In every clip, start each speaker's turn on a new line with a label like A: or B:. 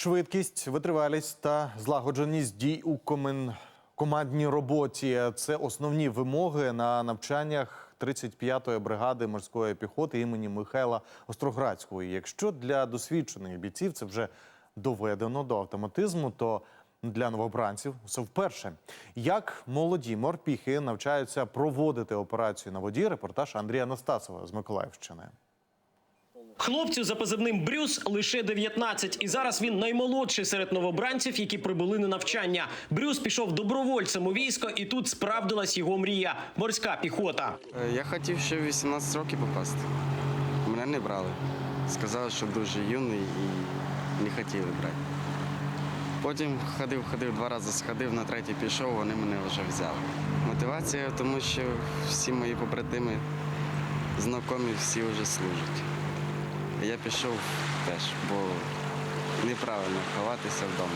A: Швидкість, витривалість та злагодженість дій у комен... командній роботі це основні вимоги на навчаннях 35-ї бригади морської піхоти імені Михайла Остроградського. Якщо для досвідчених бійців це вже доведено до автоматизму, то для новобранців це вперше. Як молоді морпіхи навчаються проводити операцію на воді? Репортаж Андрія Анастасова з Миколаївщини.
B: Хлопцю за позивним Брюс лише 19, і зараз він наймолодший серед новобранців, які прибули на навчання. Брюс пішов добровольцем у військо, і тут справдилась його мрія морська піхота.
C: Е, Я хотів ще 18 років попасти. Мене не брали. Сказали, що дуже юний і не хотіли брати. Потім ходив, ходив, два рази сходив, на третій пішов, вони мене вже взяли. Мотивація, тому що всі мої побратими, знайомі, всі вже служать. Я пішов теж, бо неправильно ховатися вдома.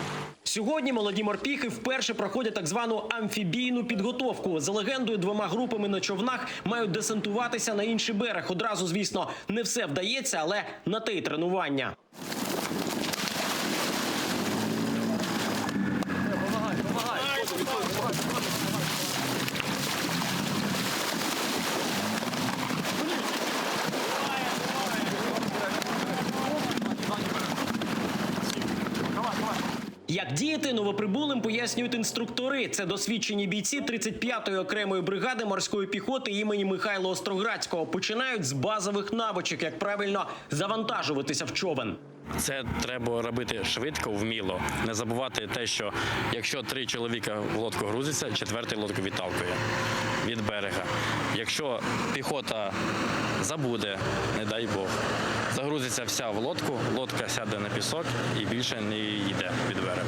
B: Сьогодні молоді морпіхи вперше проходять так звану амфібійну підготовку. За легендою, двома групами на човнах мають десантуватися на інший берег. Одразу, звісно, не все вдається, але на те й тренування. Як діяти новоприбулим пояснюють інструктори. Це досвідчені бійці 35-ї окремої бригади морської піхоти імені Михайла Остроградського. Починають з базових навичок, як правильно завантажуватися в човен.
D: Це треба робити швидко, вміло. Не забувати те, що якщо три чоловіка в лодку грузиться, четвертий лодку відталкує від берега. Якщо піхота забуде, не дай Бог, загрузиться вся в лодку, лодка сяде на пісок і більше не йде від берега.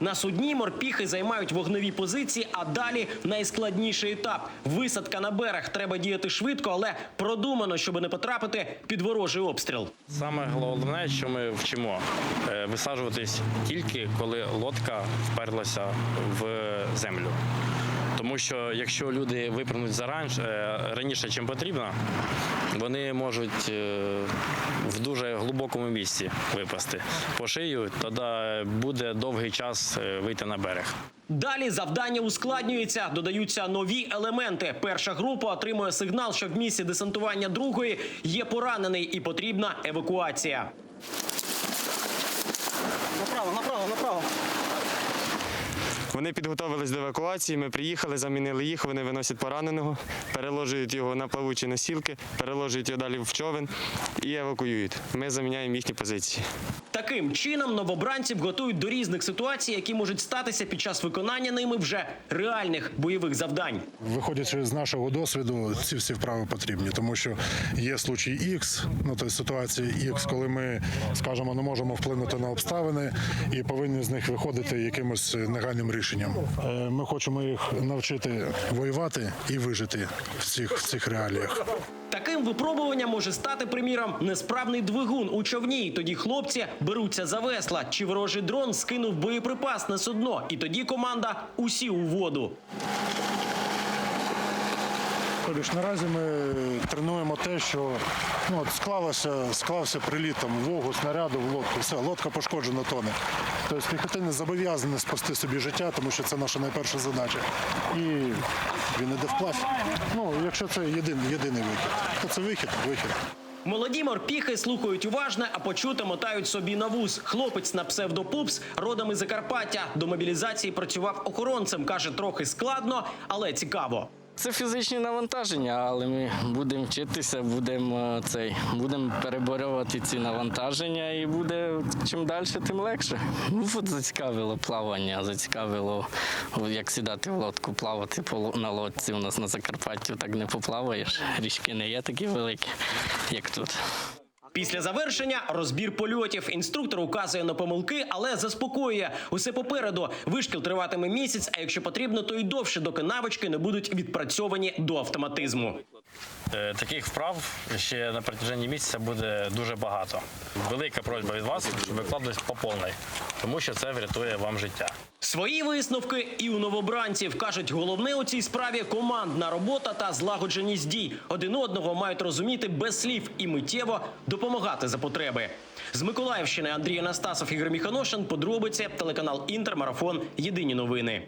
B: На судні морпіхи займають вогневі позиції, а далі найскладніший етап висадка на берег. Треба діяти швидко, але продумано, щоб не потрапити під ворожий обстріл.
D: Саме головне, що ми вчимо, е, висаджуватись тільки коли лодка вперлася в землю. Тому що якщо люди випрямуть заранж е, раніше, чим потрібно, вони можуть е, в дуже глибокому місці випасти по шию, тоді буде довгий час е, вийти на берег.
B: Далі завдання ускладнюється, додаються нові елементи. Перша група отримує сигнал, що в місці десантування другої є поранений і потрібна евакуація.
E: Направо, направо, направо.
F: Вони підготовились до евакуації. Ми приїхали, замінили їх. Вони виносять пораненого, переложують його на плавучі носілки, переложують його далі в човен і евакуюють. Ми заміняємо їхні позиції.
B: Таким чином новобранців готують до різних ситуацій, які можуть статися під час виконання ними вже реальних бойових завдань.
G: Виходячи з нашого досвіду, ці всі вправи потрібні, тому що є случай X, ну тобто ситуація X, коли ми, скажімо, не можемо вплинути на обставини і повинні з них виходити якимось негайним рішенням. Е, Ми хочемо їх навчити воювати і вижити в цих, в цих реаліях.
B: Таким випробуванням може стати, приміром, несправний двигун у човні. І тоді хлопці беруться за весла. Чи ворожий дрон скинув боєприпас на судно, і тоді команда усі у воду.
G: Ж наразі ми тренуємо те, що ну, от склалося, склався приліт там, вогу, снаряду в лодку. Все, лодка пошкоджена тоне. Тобто піхотинець зобов'язаний спасти собі життя, тому що це наша найперша задача. І він іде вплавь. Ну, якщо це єдин, єдиний вихід, то це вихід, вихід.
B: Молоді морпіхи слухають уважно, а почути мотають собі на вуз. Хлопець на псевдопупс родом із Закарпаття. До мобілізації працював охоронцем. каже, трохи складно, але цікаво.
H: Це фізичні навантаження, але ми будемо вчитися, будемо е, цей, будемо переборювати ці навантаження, і буде чим далі, тим легше. Ну, зацікавило плавання, зацікавило, як сідати в лодку, плавати на лодці. У нас на Закарпатті так не поплаваєш. Річки не є такі великі, як тут.
B: Після завершення розбір польотів. Інструктор указує на помилки, але заспокоює. Усе попереду. Вишкіл триватиме місяць, а якщо потрібно, то й довше, доки навички не будуть відпрацьовані до автоматизму.
D: Е, Таких вправ ще на протяженні місяця буде дуже багато. Велика просьба від вас, щоб ви по повній, тому що це врятує вам життя.
B: Свої висновки і у новобранців кажуть, головне у цій справі командна робота та злагодженість дій. Один одного мають розуміти без слів і миттєво допомагати за потреби. З Миколаївщини Андрій Анастасов Ігор Міханошин. Подробиці телеканал Інтермарафон. Єдині новини.